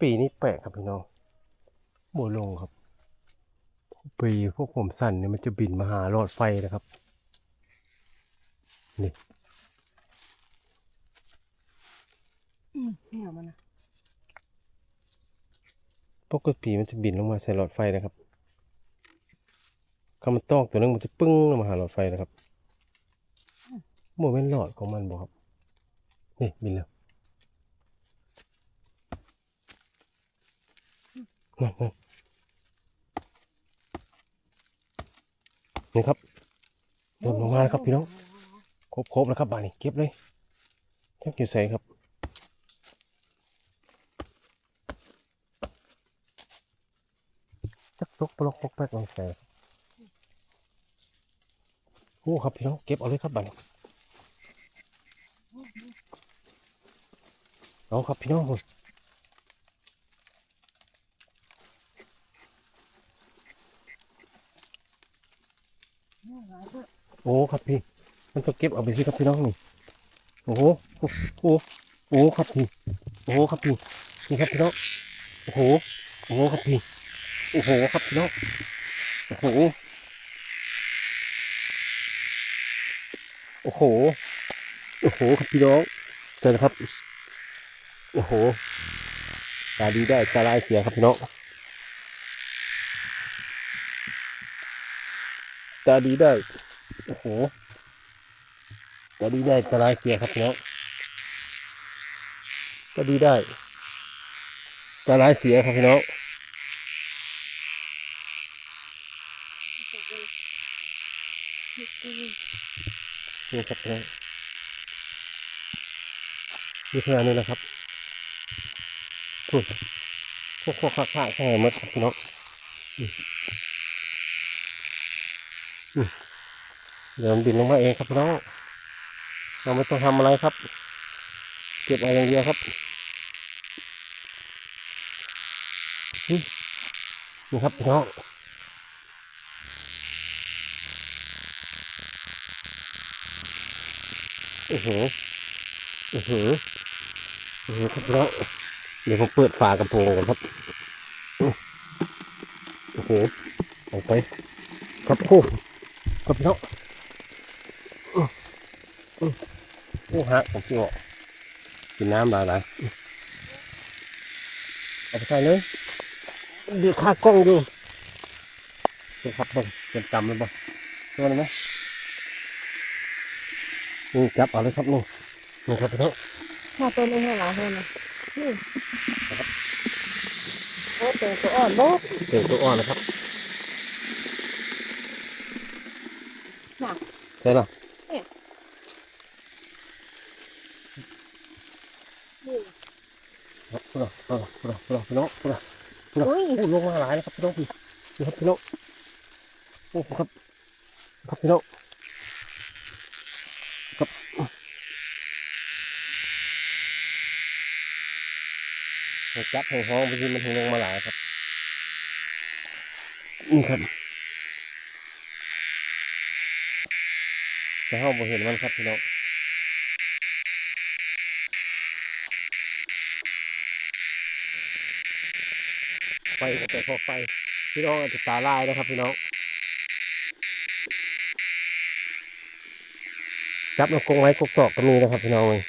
ปีนี้แปลกครับพี่น้องโบลงครับ ปีพวกผมสั่นเนี่ยมันจะบินมาหาหลอดไฟนะครับนี่อืมแนวมันนะปกติมันจะบินลงมาใส่หลอดไฟนะครับคำมันตอกตัวนึงมันจะปึ้งลงมาหาหลอดไฟนะครับโมเมนหลอดของมันบอกครับนี่บินแล้ว นี่ครับเริ่มลงมาแล้วครับพี่น้องครบครบแล้วครับบานี่เก็บเลยแทบอยู่ใส่ครับจักตกปลอกปลอกแป๊กลงใส่โอ้ครับพี่น้องเก็บเอาเลยครับบานี่เอาครับพี่น้อง แนวหลายเพื่อ โอ้ครับพี่ มันต้องเก็บเอาไปสิครับพี่น้องนี่โอ้โหโอ้โหโอ้ครับพี่โอ้ครับพี่นี่ครับพี่น้องโอ้โหโอ้โหครับพี่โอ้โหครับพี่น้องโอ้โหโอ้โหโอ้โหครับพี่น้องเจอแล้วครับ โอ้โหตาดีได้ตาลายเสียครับพี่น้องตาดีได้ โอ้โหตาดีได้ตาลายเสียครับพี่น้องตาดีได้ตาลายเสียครับพี่น้องนี่ครับพี่น้องนี่ขนาดนี้นะครับพูดพวกพวกข้าข้าข้างในมดครับพี่น้อง เดี๋ยวมันบินลงมาเองครับพี่น้องเราไม่ต้องทำอะไรครับ เก็บเอาอย่างเดียวครับนี่ครับพี่น้องอือหืออือหืออือหือครับพี่น้องเดี๋ยวผมเปิดฝากระโปรงก่อนครับอื้อโอ้โหออกไปครับโอ้ครับพี่น้อง อื้อโอ้ฮะผมพี่บอกกินน้ำหลายหลายอื้อเอาไปใส่เลยเดี๋ยวค่ากล้องอยู่เดี๋ยวครับเบิ่งเป็นกำเลยบ่ตัวนี้ไหมนี่จับเอาเลยครับนี่นี่ครับพี่น้องถ้าตัวนี้ให้หลายเท่านะนี่โอ้ตัวตัวอ่อนโบ๊ะเก่งตัวอ่อนนะครับน่ะใช่หรอ นี่ครับพี่น้องพี่น้องพี่น้องพี่น้องพี่น้องอุ้ยโอ้ลงมาหลายนะครับพี่น้องพี่นี่ครับพี่น้องโอ้ครับครับพี่น้องครับให้จับให้ห้องบางทีมันถึงลงมาหลายครับนี่ครับแต่ห้องบ่เห็นมันครับพี่น้อง ไฟก็แต่พอไฟ พี่น้องอาจจะตาลายนะครับพี่น้องจับนกกงไว้กกอกก็มีนะครับพี่น้องเลย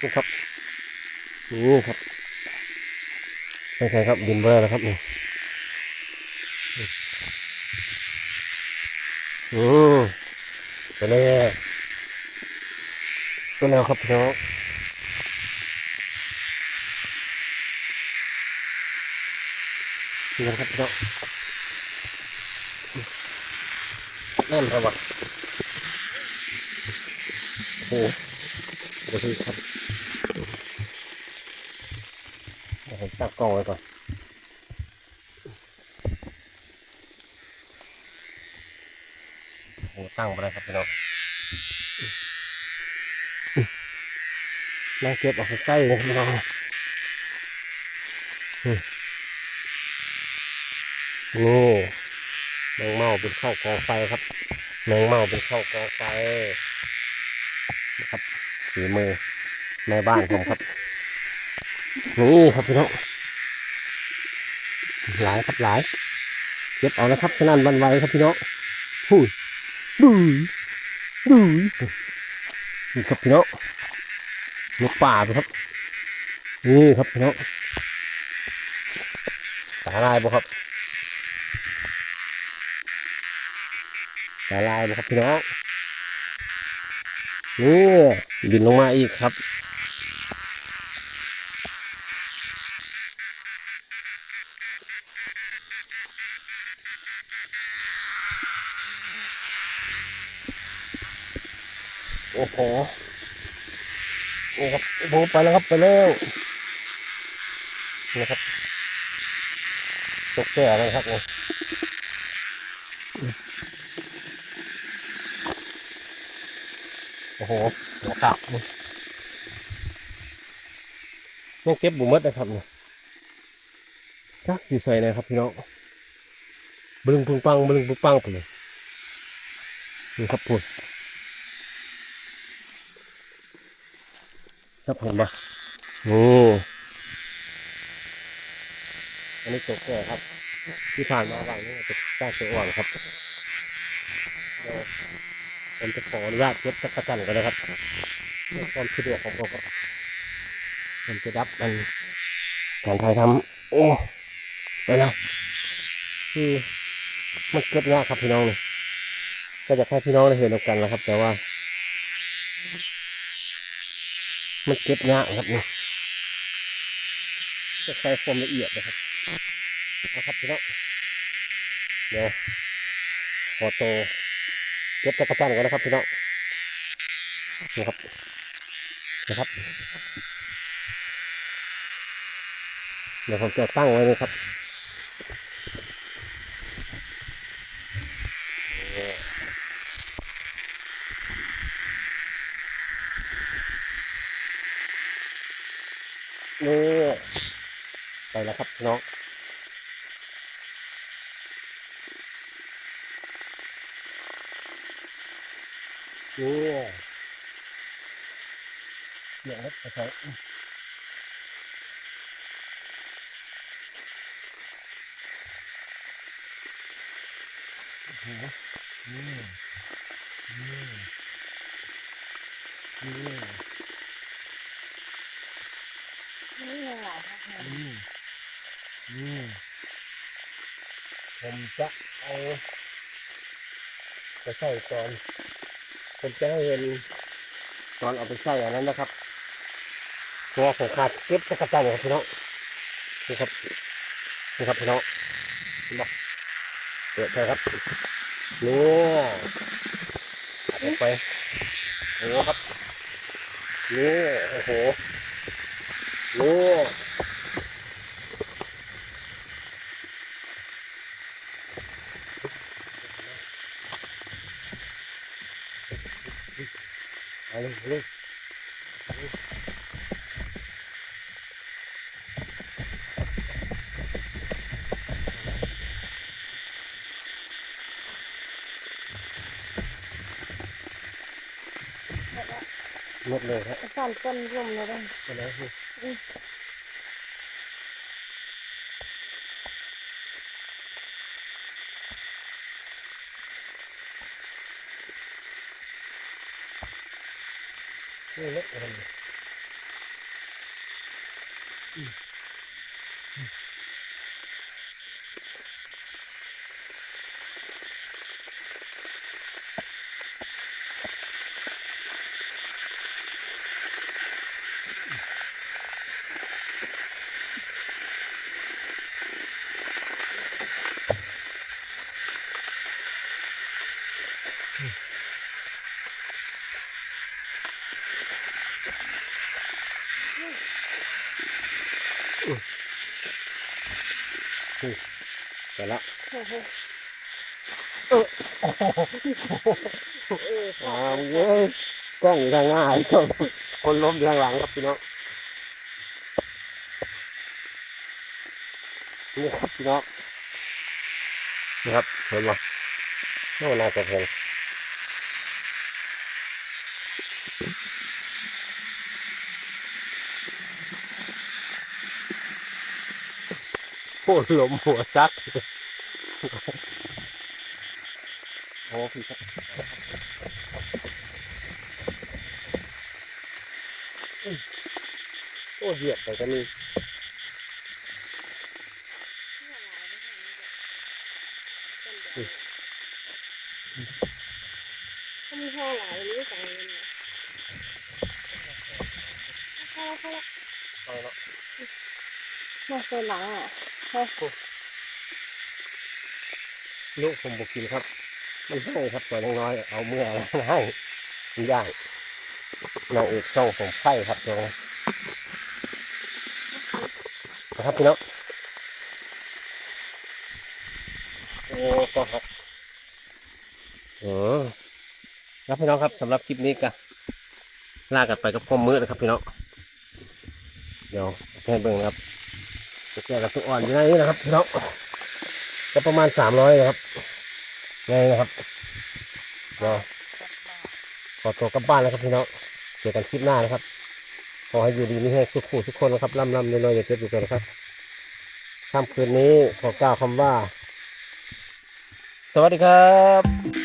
นี่ครับนี่ครับไม่ใช่ครับบินเบอร์นะครับนี่อืมไปเลยตัว แล้วครับพี่น้องนี่นะครับพี่น้องนั่นครับว่ะโอ้โหโอ้โหครับผมตั้งกล้องไว้ก่อนโอ้ตั้งไปเลยครับพี่น้อง นั่งเก็บออกใกล้เลยพี่น้องนี่แมงเม่าเป็นข้าวกองไฟครับ แมงเม่าเป็นข้าวกองไฟนะครับฝีมือแม่บ้านผมครับ นี่ครับพี่น้องหลายครับหลายเก็บเอาแล้วครับขนาดวันไวครับพี่น้องหูยดุยดุยนี่ครับพี่น้อง นกป่าครับ นี่ครับพี่น้องสาลายบ่ครับสาลายบ่ครับพี่น้องนี่บินลงมาอีกครับโอ้โห นี่ครับโอ้โหไปแล้วครับไปแล้วนี่ครับตกแก่เลยครับเนี่โอ้โหหัวขาดนี่ยังเก็บบุมดนะครับเนี่ยจักอยู่ใส่นะครับพี่น้องบึงปึงปังบึงปึงปังไปเลยนี่ครับพูด ครับผมมานี่อันนี้ตกแก่ครับ ที่ผ่านมาฝั่งนี้จะตั้งตัวอ่อนครับเดี๋ยวผมจะขออนุญาตเก็บจักรจันทร์กันนะครับเพื่อความสะดวกของผมครับผมจะดับมันการถ่ายทำโอ้ไปแล้วคือมันเก็บยากครับพี่น้องนี่ก็จะให้พี่น้องได้เห็นกันแล้วครับ แต่ว่า มันเก็บยากครับนี่จะใช้ความละเอียดนะครับนะครับพี่น้องเดี๋ยวพอโตเก็บตะกรจันก่อนนะครับพี่น้องนี่ครับนะครับเดี๋ยวผมจะตั้งไว้เลยครับ นี่ไปแล้วครับน้องนี่เดี๋ยวครับไปใส่โอ้โหนี่นี่นี่ นี่ยังาครับอืมอืมผมจะเอาไปใส่ตอนผมจะให้เห็นตอนเอาไปใส่อันนั้นนะครับตัวของขาดเก็บตะกร้าจันครับพี่น้องนี่ครับนี่ครับพี่น้องเห็นปะเปิดไปครับนี่เอาไปโอ้ครับนี่โอ้โห นี่เอาเลยเอาเลย หม ล้เอาเว้ยกล้องอยู่ทางหน้าคนล้มอยู่ทางหลังครับพี่น้องนี่ครับพี่น้องนี่ครับเห็นไหมโน่นน่าจระเพงโคตล้มหัวซัก โอ้พี่ครับโอ้เหยียบไปก็มีเขามีห้อหลายนี้จังเลยนะเข้าแล้วเข้าแล้วเอาเนาะมาเซนหลังอะ ลูกผมบอกกินครับ มันให้ครับตัวน้อยๆเอาเมื่อให้มันย่างนางเอกช่งผมไข่ครับตรงนะครับพี่น้องโอ้ก็ครับเออครับพี่น้องครับสำหรับคลิปนี้ก็ลากันไปกับความมืดนะครับพี่น้องเดี๋ยวให้เบิ่งนะครับจะแก้กับตัวอ่อนอยู่ในนี้นะครับพี่น้อง ก็ประมาณสามร้อยนะครับไงนะครับเราขอตัวกลับบ้านแล้วครับพี่น้องเจอกันคลิปหน้านะครับ ขอให้อยู่ดีมีแห้งสุขผู้ทุกคนนะครับร่ำร่ำรวยๆอย่าเจ็บอยู่กันนะครับค่ำคืนนี้ขอกล่าวคำว่า สวัสดีครับ